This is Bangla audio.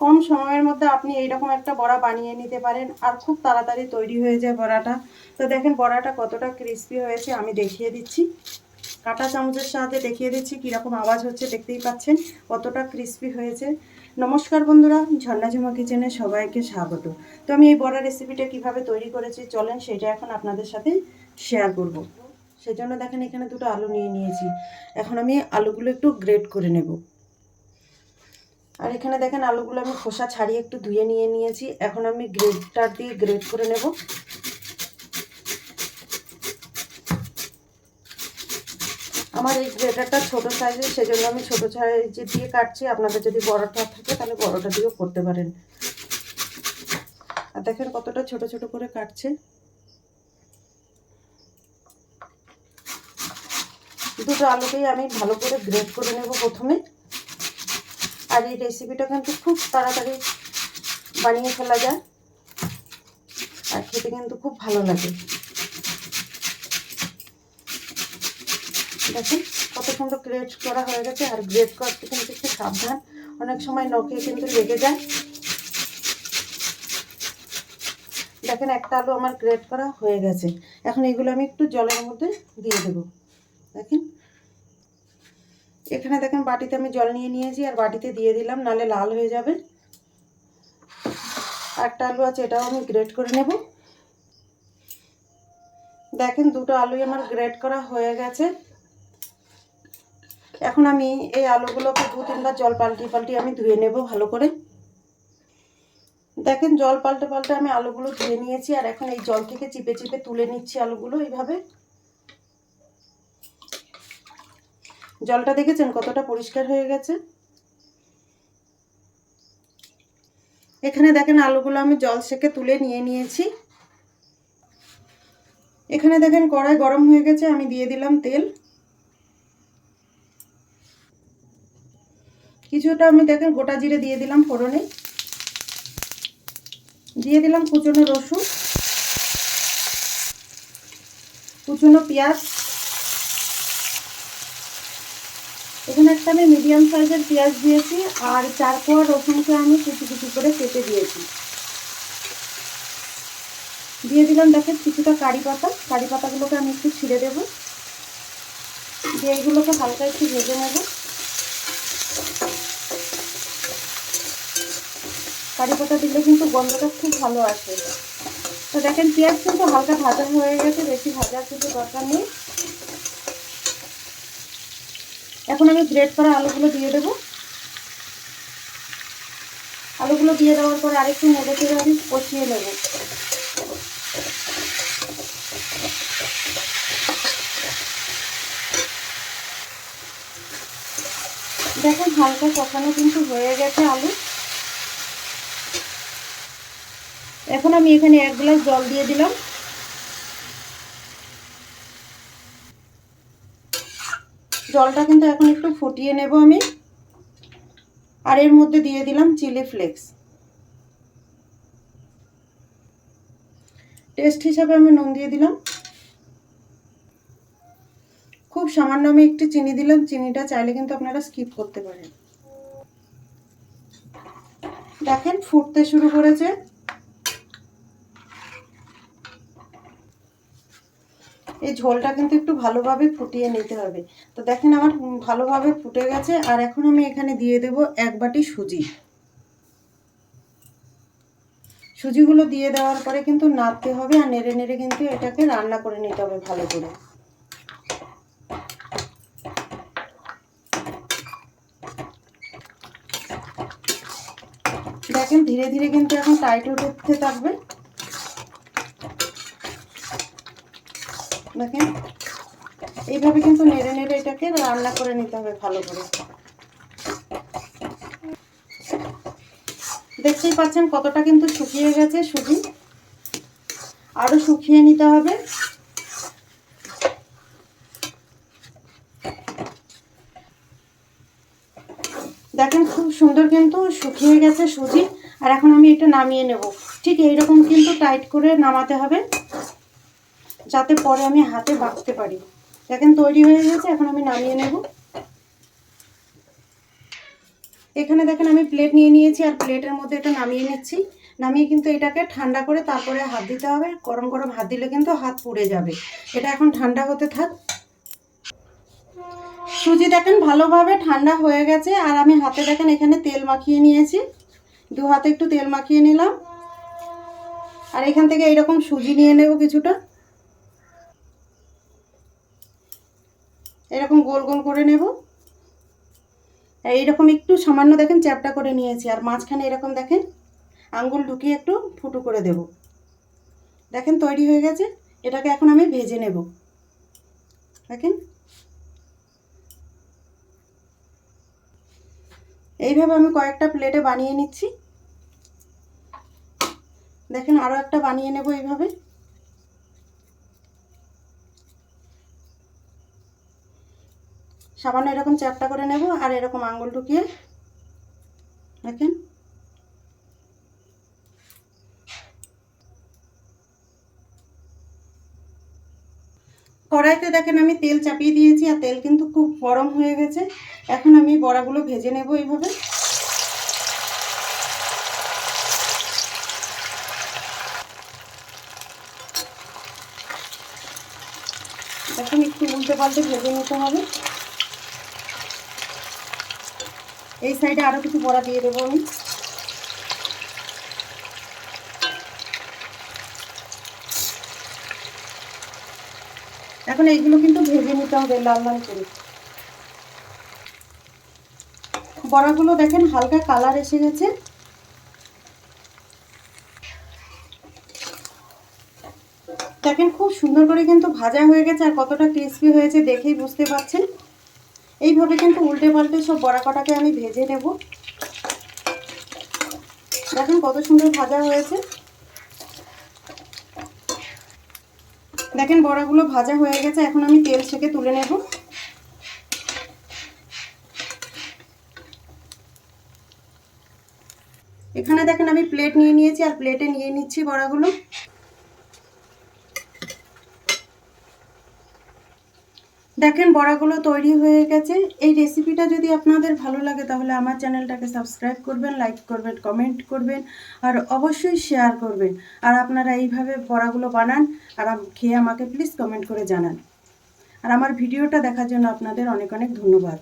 কম সময়ের মধ্যে আপনি এইরকম একটা বড়া বানিয়ে নিতে পারেন আর খুব তাড়াতাড়ি তৈরি হয়ে যায় বড়াটা। তো দেখেন বড়াটা কতটা ক্রিস্পি হয়েছে, আমি দেখিয়ে দিচ্ছি। কাঁটা চামচের সাহায্যে দেখিয়ে দিচ্ছি কীরকম আওয়াজ হচ্ছে, দেখতেই পাচ্ছেন কতটা ক্রিস্পি হয়েছে। নমস্কার বন্ধুরা, ঝর্ণা ঝুমা কিচেনে সবাইকে স্বাগত। তো আমি এই বড়া রেসিপিটা কীভাবে তৈরি করেছি, চলেন সেটা এখন আপনাদের সাথে শেয়ার করব। সেই জন্য দেখেন এখানে দুটো আলু নিয়ে নিয়েছি। এখন আমি আলুগুলো একটু গ্রেট করে নেব। আর এখানে দেখেন আলুগুলো আমি খোসা ছাড়িয়ে একটু ধুয়ে নিয়ে নিয়েছি। এখন আমি গ্রেটার দিয়ে গ্রেট করে নেব। আমার এই গ্রেটারটা ছোট সাইজের, সেজন্য আমি ছোট সাইজে দিয়ে কাটছি। আপনাদের যদি বড়টা থাকে, তাহলে বড়টা দিয়েও করতে পারেন। আর দেখেন কতটা ছোট ছোট করে কাটছে। দুটো আলুকেই আমি ভালো করে গ্রেট করে নেব প্রথমে। আর এই রেসিপিটা কিন্তু খুব তাড়াতাড়ি বানিয়ে ফেলা যায়। আর খেতে কিন্তু খুব ভালো লাগে। দেখুন, কত সুন্দর গ্রেট করা হয়ে গেছে। আর গ্রেট করতে কিন্তু একটু সাবধান। অনেক সময় নখে কিন্তু লেগে যায়। দেখেন, একটা আলু আমার গ্রেট করা হয়ে গেছে। এখন এগুলো আমি একটু জলের মধ্যে দিয়ে দেবো। দেখেন এখানে দেখেন বাটিতে আমি জল নিয়ে নিয়েছি, আর বাটিতে দিয়ে দিলাম, নালে লাল হয়ে যাবে। একটা আলু আছে, এটাও আমি গ্রেট করে নেব। দেখেন দুটো আলুই আমার গ্রেট করা হয়ে গেছে। এখন আমি এই আলুগুলোকে দু তিনবার জল পাল্টি পাল্টি আমি ধুয়ে নেব ভালো করে। দেখেন জল পাল্টে পাল্টে আমি আলুগুলো ধুয়ে নিয়েছি, আর এখন এই জল থেকে চিপে চিপে তুলে নিচ্ছি আলুগুলো এইভাবে। জলটা দেখেছেন? কতটা পরিষ্কার হয়ে গেছে? এখানে দেখেন আলুগুলো আমি জল সেকে তুলে নিয়ে নিয়েছি। এখানে দেখেন কড়াই গরম হয়ে গেছে, আমি দিয়ে দিলাম তেল। কিছুটা আমি দেখেন গোটা জিরে দিয়ে দিলাম ফোড়নে। দিয়ে দিলাম কুচনো রসুন, কুচনো পেঁয়াজ এখানে একটা আমি মিডিয়াম সাইজের পেঁয়াজ দিয়েছি আর চার কোয়া রসুনকে আমি কুচি কুচি করে কেটে দিয়েছি। দিয়ে দিলাম, দেখেন কিছুটা কারি পাতা। কারি পাতাগুলোকে আমি একটু ছিঁড়ে দেব। দিয়ে এইগুলোকে হালকা একটু ভেজে নেব। কারি পাতা দিলে কিন্তু গন্ধটা খুব ভালো আসে। তো দেখেন, পেঁয়াজ কিন্তু হালকা ভাজা হয়ে গেছে, বেশি ভাজার কিন্তু দরকার নেই। এখন আমি গ্রেট করা আলুগুলো দিয়ে দেবো। আলুগুলো দিয়ে দেওয়ার পরে আরেকটু নেড়ে চেড়ে আমি কষিয়ে নেব। দেখেন হালকা কষানো কিন্তু হয়ে গেছে আলু। এখন আমি এখানে এক গ্লাস জল দিয়ে দিলাম। জলটা কিন্তু এখন একটু ফুটিয়ে নেব আমি। আর এর মধ্যে দিয়ে দিলাম চিলি ফ্লেক্স। টেস্ট হিসাবে আমি নুন দিয়ে দিলাম। খুব সামান্য আমি একটু চিনি দিলাম। চিনিটা চাইলে কিন্তু আপনারা স্কিপ করতে পারেন। দেখেন, ফুটতে শুরু করেছে। এই ঝোলটা কিন্তু একটু ভালোভাবে ফুটিয়ে নিতে হবে। তো দেখেন আমার ভালোভাবে ফুটে গেছে, আর এখন আমি এখানে দিয়ে দেব এক বাটি সুজি। সুজিগুলো দিয়ে দেওয়ার পরে কিন্তু নাড়তে হবে, আর নেড়ে নেড়ে কিন্তু এটাকে রান্না করে নিতে হবে ভালো করে। দেখেন ধীরে ধীরে কিন্তু এখন টাইট উঠতে থাকবে। দেখেন এইভাবে কিন্তু নেড়ে নেড়ে এটাকে রান্না করে নিতে হবে ভালো করে। দেখতেই পাচ্ছেন কতটা কিন্তু শুকিয়ে গেছে সুজি। আরও শুকিয়ে নিতে হবে। দেখেন খুব সুন্দর কিন্তু শুকিয়ে গেছে সুজি। আর এখন আমি এটা নামিয়ে নেব। ঠিক এইরকম কিন্তু টাইট করে নামাতে হবে। যাতে পরে আমি হাতে বাঁচতে পারি। দেখেন, তৈরি হয়ে গেছে, এখন আমি নামিয়ে নেব। এখানে দেখেন, আমি প্লেট নিয়ে নিয়েছি, আর প্লেটের মধ্যে এটা নামিয়ে নিচ্ছি। নামিয়ে কিন্তু এটাকে ঠান্ডা করে তারপরে হাত দিতে হবে। গরম গরম হাত দিলে কিন্তু হাত পুড়ে যাবে। এটা এখন ঠান্ডা হতে থাক। সুজি দেখেন, ভালোভাবে ঠান্ডা হয়ে গেছে। আর আমি হাতে দেখেন, এখানে তেল মাখিয়ে নিয়েছি। দু হাতে একটু তেল মাখিয়ে নিলাম। আর এখান থেকে এইরকম সুজি নিয়ে নেব কিছুটা। এরকম গোল গোল করে নেব। এইরকম একটু সামান্য দেখেন চ্যাপটা করে নিয়েছি, আর মাঝখানে এরকম দেখেন আঙ্গুল ঢুকিয়ে একটু ফুটু করে দেব। দেখেন তৈরি হয়ে গেছে, এটাকে এখন আমি ভেজে নেব। দেখেন। এইভাবে আমি কয়েকটা প্লেটে বানিয়ে নিচ্ছি। দেখেন আরও একটা বানিয়ে নেব এইভাবে। সামান্য এরকম চ্যাপটা করে নেব আর এরকম আঙুল ঢুকিয়ে দেখেন। কড়াইতে দেখেন আমি তেল চাপিয়ে দিয়েছি আর তেল কিন্তু খুব গরম হয়ে গেছে। এখন আমি বড়াগুলো ভেজে নেব এইভাবে। এখন একটু উল্টে পাল্টে ভেজে নিতে হবে। এই সাইডে আরও কিছু বড়া দিয়ে দেবো আমি। এখন এইগুলো কিন্তু ভেজে নিতে হবে, লাল লাল করে। বড়াগুলো দেখেন হালকা কালার এসে গেছে। দেখেন খুব সুন্দর করে কিন্তু ভাজা হয়ে গেছে আর কতটা ক্রিস্পি হয়েছে দেখেই বুঝতে পারছেন। এইভাবে কিন্তু উল্টে পাল্টে সব বড়া কটাকে আমি ভেজে নেব। দেখেন কত সুন্দর ভাজা হয়েছে। দেখেন বড়াগুলো ভাজা হয়ে গেছে, এখন আমি তেল ছেঁকে তুলে নেব। এখানে দেখেন আমি প্লেট নিয়ে নিয়েছি, আর প্লেটে নিয়ে নিচ্ছি বড়াগুলো। দেখেন বড়াগুলো তৈরি হয়ে গেছে। এই রেসিপিটা যদি আপনাদের ভালো লাগে, তাহলে আমার চ্যানেলটাকে সাবস্ক্রাইব করবেন লাইক করবেন কমেন্ট করবেন, আর অবশ্যই শেয়ার করবেন। আর আপনারা এইভাবে বড়াগুলো বানান, আর খেয়ে আমাকে প্লিজ কমেন্ট করে জানান। আর আমার ভিডিওটা দেখার জন্য আপনাদের অনেক অনেক ধন্যবাদ।